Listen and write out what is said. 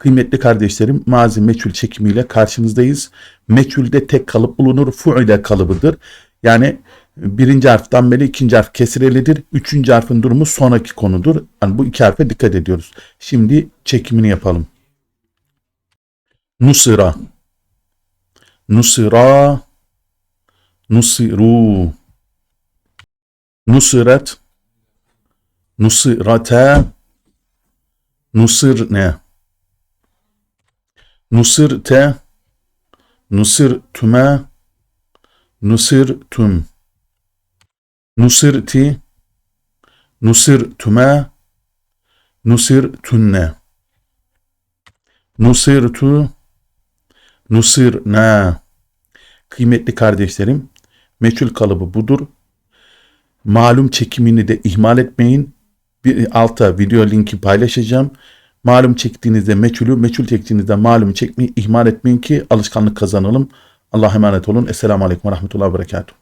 Kıymetli kardeşlerim, mazi meçhul çekimiyle karşınızdayız. Meçhulde tek kalıp bulunur, fuile kalıbıdır. Yani birinci harf dammeli, ikinci harf kesirelidir. Üçüncü harfin durumu sonraki konudur. Yani bu iki harfe dikkat ediyoruz. Şimdi çekimini yapalım. Nusira. Nusira. Nusiru. Nusiret. Nusirate. Nusirne. Nusirte. Nusirtüme. Nusirtüm. Nusirti. Nusirtüme. Nusirtünne. Nusirtu. Nusirna. Kıymetli kardeşlerim, meçhul kalıbı budur. Malum çekimini de ihmal etmeyin. Bir alta video linki paylaşacağım. Malum çektiğinizde meçhulü, meçhul çektiğinizde malum çekmeyi ihmal etmeyin ki alışkanlık kazanalım. Allah'a emanet olun. Esselamu Aleyküm ve Rahmetullahi ve Berekatuhu.